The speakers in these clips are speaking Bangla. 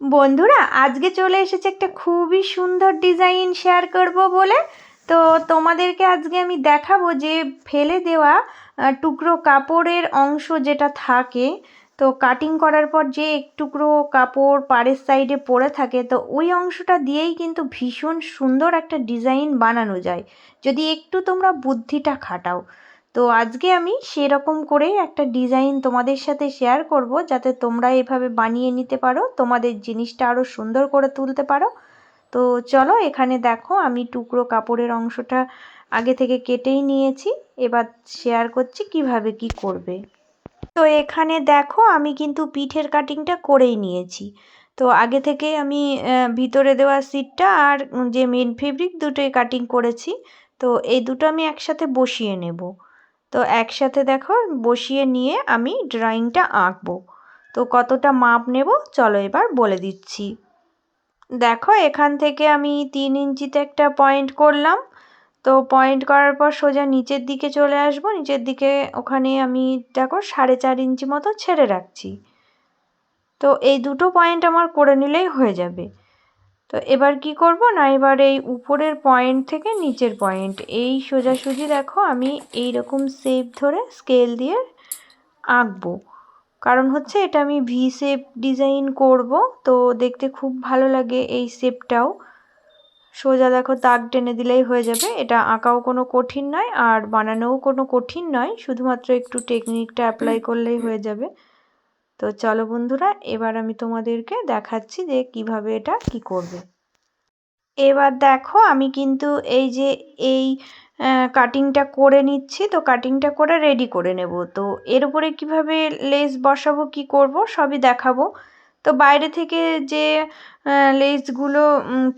বন্ধুরা, আজকে চলে এসেছে একটা খুবই সুন্দর ডিজাইন শেয়ার করব বলে। তো তোমাদেরকে আজকে আমি দেখাবো যে ফেলে দেওয়া টুকরো কাপড়ের অংশ যেটা থাকে, তো কাটিং করার পর যে এক টুকরো কাপড় পাড়ের সাইডে পড়ে থাকে, তো ওই অংশটা দিয়েই কিন্তু ভীষণ সুন্দর একটা ডিজাইন বানানো যায়। যদি একটু তোমরা বুদ্ধিটা খাটাও। তো আজকে আমি সেরকম করেই একটা ডিজাইন তোমাদের সাথে শেয়ার করব যাতে তোমরা এভাবে বানিয়ে নিতে পারো, তোমাদের জিনিসটা আরও সুন্দর করে তুলতে পারো। তো চলো এখানে দেখো আমি টুকরো কাপড়ের অংশটা আগে থেকে কেটেই নিয়েছি, এবার শেয়ার করছি কীভাবে কি করবে। তো এখানে দেখো আমি কিন্তু পিঠের কাটিংটা করেই নিয়েছি। তো আগে থেকে আমি ভিতরে দেওয়া সিটটা আর যে মেন ফেব্রিক দুটোই কাটিং করেছি। তো এই দুটো আমি একসাথে বসিয়ে নেব। তো একসাথে দেখো বসিয়ে নিয়ে আমি ড্রয়িংটা আঁকবো। তো কতটা মাপ নেব? চলো এবার বলে দিচ্ছি। দেখো এখান থেকে আমি তিন ইঞ্চিতে একটা পয়েন্ট করলাম। তো পয়েন্ট করার পর সোজা নিচের দিকে চলে আসব। নিচের দিকে ওখানে আমি দেখো সাড়ে চার ইঞ্চি মতো ছেড়ে রাখছি। তো এই দুটো পয়েন্ট আমার করে নিলেই হয়ে যাবে। তো এবার কি করব না, এবার এই উপরের পয়েন্ট থেকে নিচের পয়েন্ট এই সোজাসুজি দেখো আমি এই রকম শেপ ধরে স্কেল দিয়ে আঁকবো। কারণ হচ্ছে এটা আমি ভি শেপ ডিজাইন করব, তো দেখতে খুব ভালো লাগে এই শেপটাও সোজা দেখো দাগ টেনে দিলেই হয়ে যাবে, এটা আঁকাও কোনো কঠিন নয় আর বানানোও কোনো কঠিন নয়, শুধুমাত্র একটু টেকনিকটা অ্যাপ্লাই করলেই হয়ে যাবে। তো চলো বন্ধুরা, এবার আমি তোমাদেরকে দেখাচ্ছি যে কীভাবে এটা কি করবে। এবার দেখো, আমি কিন্তু এই যে এই কাটিংটা করে নিচ্ছি, তো কাটিংটা করে রেডি করে নেব। তো এর উপরে কীভাবে লেস বসাবো, কি করব, সবই দেখাবো। তো বাইরে থেকে যে লেসগুলো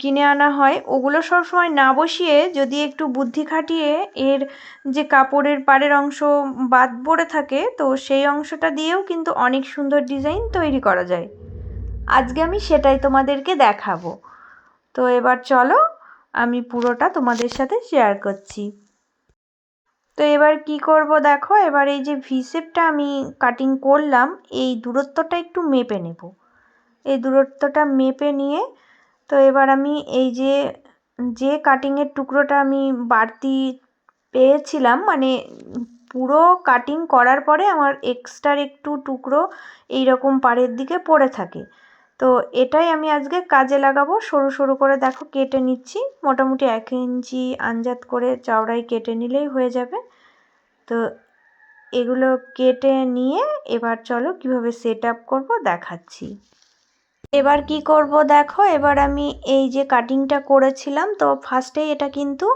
কিনে আনা হয়, ওগুলো সব সময় না বসিয়ে যদি একটু বুদ্ধি খাটিয়ে এর যে কাপড়ের পাড়ের অংশ বাদ পড়ে থাকে, তো সেই অংশটা দিয়েও কিন্তু অনেক সুন্দর ডিজাইন তৈরি করা যায়। আজকে আমি সেটাই তোমাদেরকে দেখাবো। তো এবার চলো, আমি পুরোটা তোমাদের সাথে শেয়ার করছি। তো এবার কি করব দেখো, এবার এই যে ভিসেপটা আমি কাটিং করলাম, এই দূরত্বটা একটু মেপে নেব। এই দূরত্বটা মেপে নিয়ে, তো এবার আমি এই যে যে কাটিংয়ের টুকরোটা আমি বাড়তি পেয়েছিলাম মানে পুরো কাটিং করার পরে আমার এক্সট্রার একটু টুকরো এই রকম পাড়ের দিকে পড়ে থাকে। তো এটাই আমি আজকে কাজে লাগাবো। সরু সরু করে দেখো কেটে নিচ্ছি। মোটামুটি এক ইঞ্চি আঞ্জাত করে চওড়াই কেটে নিলেই হয়ে যাবে। তো এগুলো কেটে নিয়ে এবার চলো কীভাবে সেট আপ করব দেখাচ্ছি। এবার কি করব দেখো, এবার আমি এই যে কাটিংটা করেছিলাম, তো ফার্স্টেই এটা কিন্তু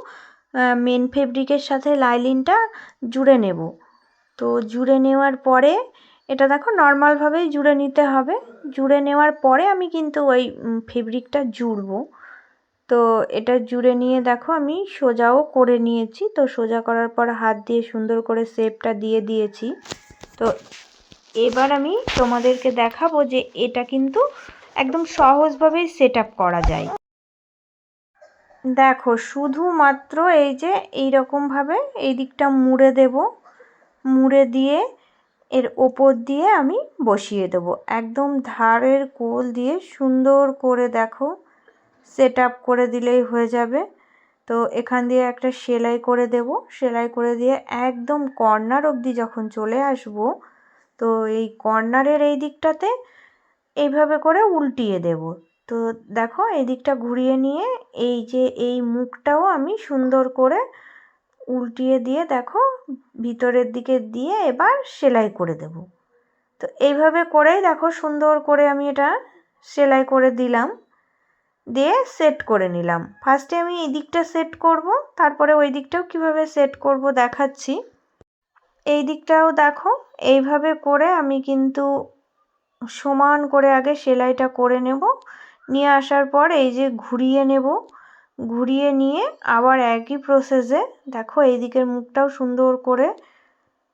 মেন ফেব্রিকের সাথে লাইলিনটা জুড়ে নেব। তো জুড়ে নেওয়ার পরে, এটা দেখো নর্মালভাবেই জুড়ে নিতে হবে। জুড়ে নেওয়ার পরে আমি কিন্তু ওই ফেব্রিকটা জুড়বো। তো এটা জুড়ে নিয়ে দেখো আমি সোজাও করে নিয়েছি। তো সোজা করার পর হাত দিয়ে সুন্দর করে শেপটা দিয়ে দিয়েছি। তো এবার আমি তোমাদেরকে দেখাবো যে এটা কিন্তু একদম সহজভাবেই সেট করা যায়। দেখো, শুধুমাত্র এই যে এই রকমভাবে এই দিকটা মুড়ে দেব। মুড়ে দিয়ে এর ওপর দিয়ে আমি বসিয়ে দেবো। একদম ধারের কোল দিয়ে সুন্দর করে দেখো সেট করে দিলেই হয়ে যাবে। তো এখান দিয়ে একটা সেলাই করে দেব। সেলাই করে দিয়ে একদম কর্নার অবধি যখন চলে আসব তো এই কর্নারের এই দিকটাতে এইভাবে করে উল্টিয়ে দেব। তো দেখো, এই দিকটা ঘুরিয়ে নিয়ে এই যে এই মুখটাও আমি সুন্দর করে উল্টিয়ে দিয়ে দেখো, ভিতরের দিকে দিয়ে এবার সেলাই করে দেব। তো এইভাবে করেই দেখো, সুন্দর করে আমি এটা সেলাই করে দিলাম, দিয়ে সেট করে নিলাম। ফার্স্টে আমি এই দিকটা সেট করব, তারপরে ওই দিকটাও কীভাবে সেট করব দেখাচ্ছি। এই দিকটাও দেখো। এইভাবে করে আমি কিন্তু সমান করে আগে সেলাইটা করে নেব। নিয়ে আসার পর এই যে ঘুরিয়ে নেব। ঘুরিয়ে নিয়ে আবার একই প্রসেসে দেখো এই দিকের মুখটাও সুন্দর করে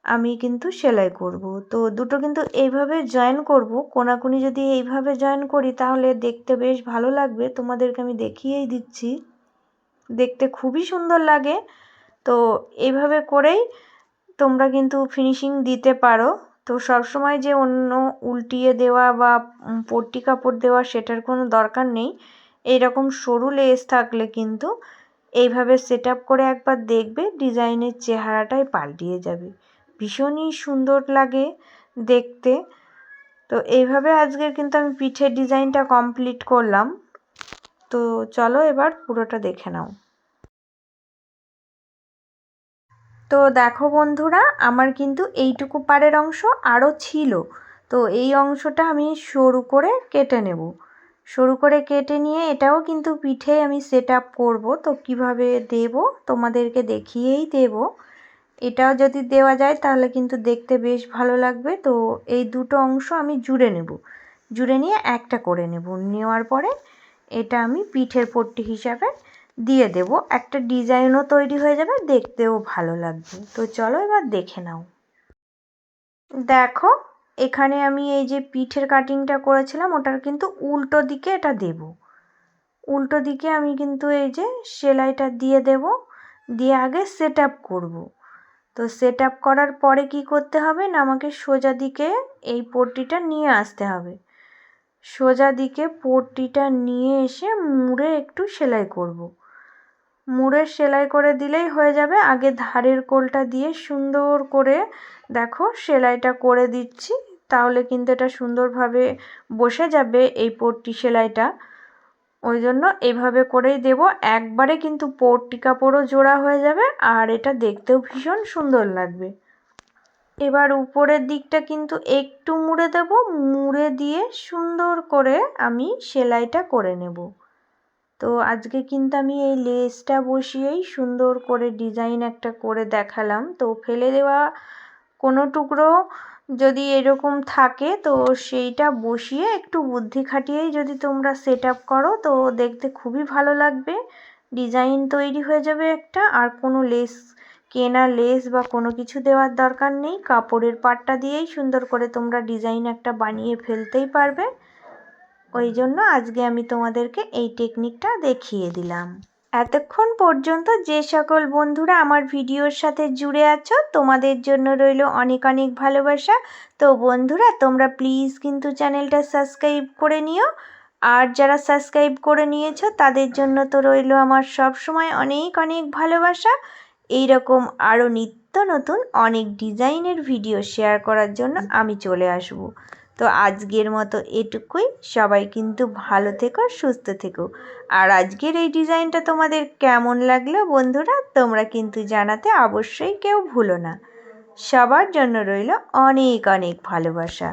আমি কিন্তু সেলাই করব। তো দুটো কিন্তু এইভাবে জয়েন করব। কোনাকুনি যদি এইভাবে জয়েন করি তাহলে দেখতে বেশ ভালো লাগবে। তোমাদেরকে আমি দেখিয়েই দিচ্ছি। দেখতে খুবই সুন্দর লাগে। তো এইভাবে করেই তোমরা কিন্তু ফিনিশিং দিতে পারো। তো সবসময় যে অন্য উল্টিয়ে দেওয়া বা পট্টি কাপড় দেওয়া সেটার কোনো দরকার নেই। এইরকম সরু লেস থাকলে কিন্তু এইভাবে সেট করে একবার দেখবে, ডিজাইনের চেহারাটাই পাল্টিয়ে যাবে। ভীষণই সুন্দর লাগে দেখতে। তো এইভাবে আজকের কিন্তু আমি পিঠের ডিজাইনটা কমপ্লিট করলাম। তো চলো এবার পুরোটা দেখে নাও। তো দেখো বন্ধুরা, আমার কিন্তু এইটুকু পাড়ের অংশ আরও ছিল। তো এই অংশটা আমি সরু করে কেটে নেব। সরু করে কেটে নিয়ে এটাও কিন্তু পিঠে আমি সেট আপ করব। তো কীভাবে দেব তোমাদেরকে দেখিয়েই দেব। এটাও যদি দেওয়া যায় তাহলে কিন্তু দেখতে বেশ ভালো লাগবে। তো এই দুটো অংশ আমি জুড়ে নেব। জুড়ে নিয়ে একটা করে নেব। নেওয়ার পরে এটা আমি পিঠের পট্টি হিসাবে দিয়ে দেব। একটা ডিজাইনও তৈরি হয়ে যাবে, দেখতেও ভালো লাগবে। তো চলো এবার দেখে নাও। দেখো, এখানে আমি এই যে পিঠের কাটিংটা করেছিলাম, ওটার কিন্তু উল্টো দিকে এটা দেব। উল্টো দিকে আমি কিন্তু এই যে সেলাইটা দিয়ে দেব, দিয়ে আগে সেট আপ করব। তো সেট আপ করার পরে কি করতে হবে না, আমাকে সোজা দিকে এই পট্টিটা নিয়ে আসতে হবে। সোজা দিকে পট্টিটা নিয়ে এসে মুড়ে একটু সেলাই করব। মুড়ে সেলাই করে দিলেই হয়ে যাবে। আগে ধারের কোলটা দিয়ে সুন্দর করে দেখো সেলাইটা করে দিচ্ছি। তাহলে কিন্তু এটা সুন্দরভাবে বসে যাবে এই পট্টি সেলাইটা। ওই জন্য এভাবে করেই দেব। একবারে কিন্তু পট্টি কাপড়ও জোড়া হয়ে যাবে আর এটা দেখতেও ভীষণ সুন্দর লাগবে। এবার উপরের দিকটা কিন্তু একটু মুড়ে দেব। মুড়ে দিয়ে সুন্দর করে আমি সেলাইটা করে নেব। তো আজকে কিন্তু আমি এই লেসটা বসিয়েই সুন্দর করে ডিজাইন একটা করে দেখালাম। তো ফেলে দেওয়া কোনো টুকরো যদি এরকম থাকে, তো সেইটা বসিয়ে একটু বুদ্ধি খাটিয়েই যদি তোমরা সেট আপ করো, তো দেখতে খুবই ভালো লাগবে। ডিজাইন তৈরি হয়ে যাবে একটা, আর কোনো লেস, কেনা লেস বা কোনো কিছু দেওয়ার দরকার নেই। কাপড়ের পাটটা দিয়েই সুন্দর করে তোমরা ডিজাইন একটা বানিয়ে ফেলতেই পারবে। ওই জন্য আজকে আমি তোমাদেরকে এই টেকনিকটা দেখিয়ে দিলাম। এতক্ষণ পর্যন্ত যে সকল বন্ধুরা আমার ভিডিওর সাথে জুড়ে আছো, তোমাদের জন্য রইল অনেক অনেক ভালোবাসা। তো বন্ধুরা, তোমরা প্লিজ কিন্তু চ্যানেলটা সাবস্ক্রাইব করে নিও। আর যারা সাবস্ক্রাইব করে নিয়েছো, তাদের জন্য তো রইল আমার সব সময় অনেক অনেক ভালোবাসা। এই রকম আরও নিত্য নতুন অনেক ডিজাইনের ভিডিও শেয়ার করার জন্য আমি চলে আসব। তো আজকের মতো এটুকুই। সবাই কিন্তু ভালো থেকো, সুস্থ থেকো। আর আজকের এই ডিজাইনটা তোমাদের কেমন লাগল বন্ধুরা, তোমরা কিন্তু জানাতে অবশ্যই কেউ ভুলো না। সবার জন্য রইল অনেক অনেক ভালোবাসা।